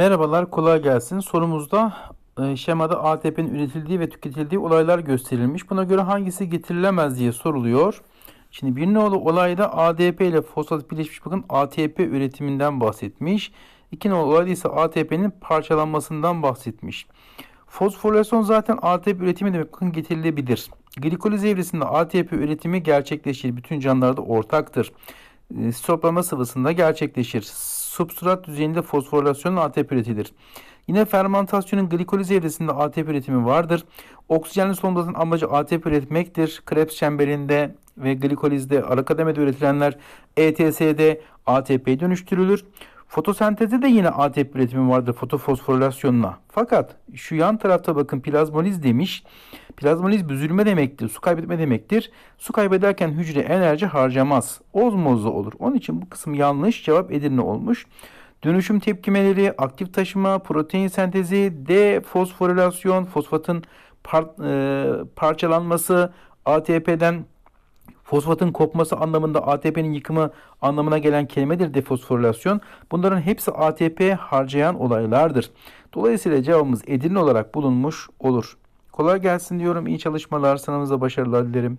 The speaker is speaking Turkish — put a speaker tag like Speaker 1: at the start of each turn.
Speaker 1: Merhabalar, kolay gelsin. Sorumuzda e, şemada ATP'nin üretildiği ve tüketildiği olaylar gösterilmiş. Buna göre hangisi getirilemez diye soruluyor. Şimdi bir nolu olayda ADP ile fosfat birleşmiş bakın ATP üretiminden bahsetmiş. İki nolu olayda ise ATP'nin parçalanmasından bahsetmiş. Fosforilasyon zaten ATP üretimi demek bakın getirilebilir. Glikoliz evresinde ATP üretimi gerçekleşir. Bütün canlılarda ortaktır. E, Stoplama sıvısında gerçekleşir. Substrat düzeyinde fosforilasyon ATP üretilir. Yine fermentasyonun glikoliz evresinde ATP üretimi vardır. Oksijenli solunumların amacı ATP üretmektir. Krebs çemberinde ve glikolizde ara kademede üretilenler ETS'de ATP dönüştürülür. Fotosentezde de yine ATP üretimi vardır fotofosforilasyonla. Fakat şu yan tarafta bakın plazmoliz demiş. Plazmoliz büzülme demektir, su kaybetme demektir. Su kaybederken hücre enerji harcamaz. Ozmozla olur. Onun için bu kısım yanlış. Cevap Edirne olmuş. Dönüşüm tepkimeleri, aktif taşıma, protein sentezi, defosforilasyon, fosfatın par- e, parçalanması, ATP'den Fosfatın kopması anlamında ATP'nin yıkımı anlamına gelen kelimedir defosforilasyon. Bunların hepsi ATP harcayan olaylardır. Dolayısıyla cevabımız Edirne olarak bulunmuş olur. Kolay gelsin diyorum. İyi çalışmalar. Sınavınızda başarılar dilerim.